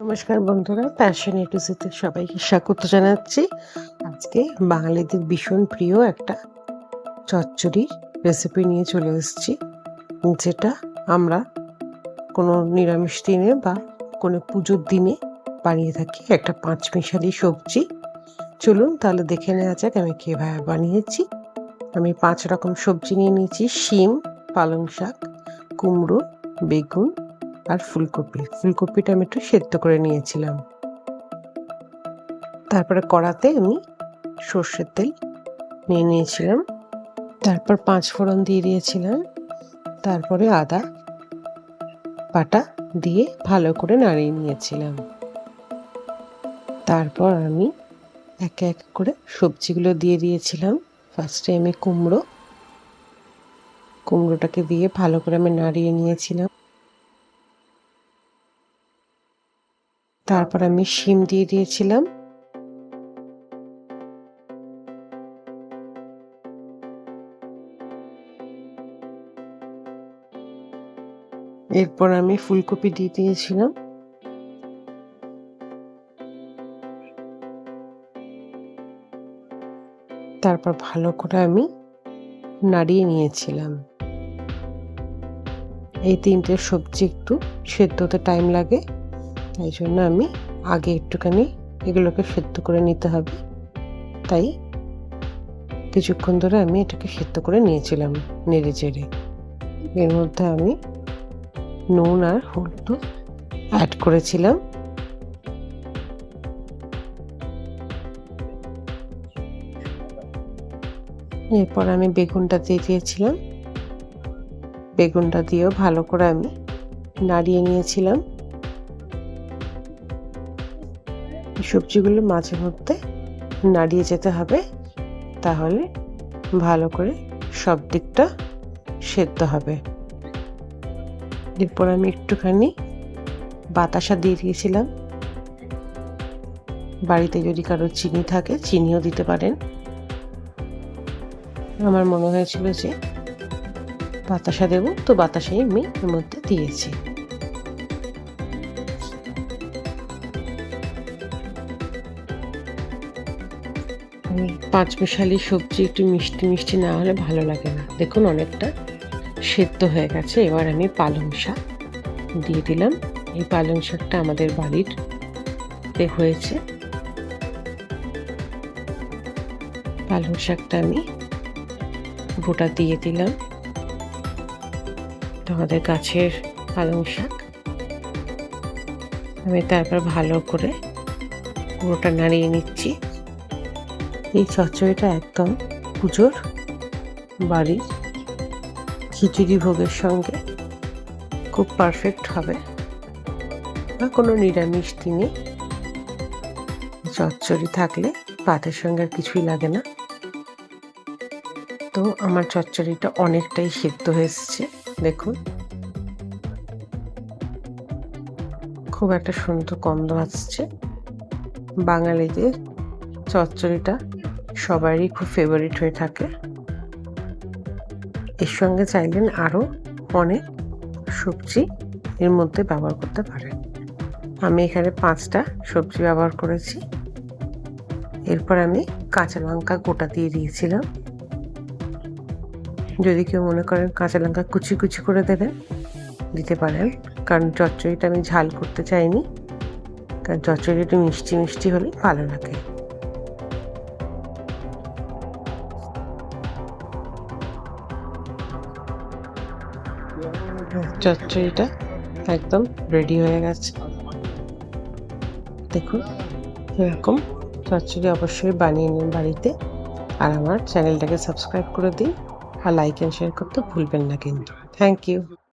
নমস্কার বন্ধুরা প্যাশন এটুসিতে সবাইকে স্বাগত জানাচ্ছি। আজকে বাঙালিদের ভীষণ প্রিয় একটা চচ্চড়ির রেসিপি নিয়ে চলে এসেছি, যেটা আমরা কোনো নিরামিষ দিনে বা কোনো পুজোর দিনে বানিয়ে থাকি, একটা পাঁচমিশালি সবজি। চলুন তাহলে দেখে নেওয়া যাক আমি কীভাবে বানিয়েছি। আমি পাঁচ রকম সবজি নিয়ে নিয়েছি, শিম, পালং শাক, কুমড়ো, বেগুন আর ফুলকপি। ফুলকপিটা আমি একটু সেদ্ধ করে নিয়েছিলাম। তারপরে কড়াতে আমি সর্ষের তেল নিয়ে নিয়েছিলাম। তারপর পাঁচ ফোড়ন দিয়ে দিয়েছিলাম। তারপরে আদা পাটা দিয়ে ভালো করে নাড়িয়ে নিয়েছিলাম। তারপর আমি একে এক করে সবজিগুলো দিয়ে দিয়েছিলাম। ফার্স্টে আমি কুমড়ো। কুমড়োটাকে দিয়ে ভালো করে আমি নাড়িয়ে নিয়েছিলাম। তারপর আমি শিম দিয়ে দিয়েছিলাম। এরপর আমি ফুলকপি দিয়ে দিয়েছিলাম। তারপর ভালো করে আমি নাড়িয়ে নিয়েছিলাম। এই তিনটে সবজি একটু সেদ্ধতে টাইম লাগে। তাই জন্য আমি আগে একটুখানি এগুলোকে সেদ্ধ করে নিতে হবে। তাই কিছুক্ষণ ধরে আমি এটাকে সেদ্ধ করে নিয়েছিলাম নেড়ে চেড়ে। এর মধ্যে আমি নুন আর হলুদ অ্যাড করেছিলাম। এরপর আমি বেগুনটা দিয়ে দিয়েছিলাম। বেগুনটা দিয়েও ভালো করে আমি নাড়িয়ে নিয়েছিলাম। সবজিগুলো মাঝে মধ্যে নাড়িয়ে যেতে হবে। তাহলে ভালো করে সব দিকটা সেদ্ধ হবে। এরপর আমি একটুখানি বাতাসা দিয়ে দিয়েছিলাম। বাড়িতে যদি কারও চিনি থাকে, চিনিও দিতে পারেন। আমার মনে হয়েছিল যে বাতাসা দেবো, তো বাতাসাই আমি এর মধ্যে দিয়েছি। পাঁচ মিশালি সবজি একটু মিষ্টি মিষ্টি না হলে ভালো লাগে না। দেখুন অনেকটা সেদ্ধ হয়ে গেছে। এবার আমি পালং শাক দিয়ে দিলাম। এই পালং শাকটা আমাদের বাড়ির হয়েছে। পালং শাকটা আমি গোটা দিয়ে দিলাম। আমাদের গাছের পালং শাক। আমি তারপর ভালো করে পুরোটা নাড়িয়ে নিচ্ছি। এই চচ্চড়িটা একদম পুজোর বাড়ির খিচুড়ি ভোগের সঙ্গে খুব পারফেক্ট হবে। বা কোনো নিরামিষ দিনে চচ্চড়ি থাকলে ভাতের সঙ্গে আর কিছুই লাগে না। তো আমার চচ্চড়িটা অনেকটাই সিদ্ধ হয়ে এসছে, দেখুন। খুব একটা সুন্দর গন্ধ আসছে। বাঙালিদের চচ্চড়িটা সবারই খুব ফেভারিট হয়ে থাকে। এর সঙ্গে চাইলেন আরও অনেক সবজি এর মধ্যে ব্যবহার করতে পারেন। আমি এখানে পাঁচটা সবজি ব্যবহার করেছি। এরপর আমি কাঁচা লঙ্কা গোটা দিয়ে দিয়েছিলাম। যদি কেউ মনে করেন কাঁচা লঙ্কা কুচি কুচি করে দেবেন, দিতে পারেন। কারণ চচ্চড়িটা আমি ঝাল করতে চাইনি। কারণ চচ্চড়ি একটু মিষ্টি মিষ্টি হলেই ভালো লাগে। চচ্চড়িটা একদম রেডি হয়ে গেছে। দেখুন, এরকম চচ্চড়ি অবশ্যই বানিয়ে নিন বাড়িতে। আর আমার চ্যানেলটাকে সাবস্ক্রাইব করে দিন। আর লাইক অ্যান্ড শেয়ার করতে ভুলবেন না কিন্তু। Thank you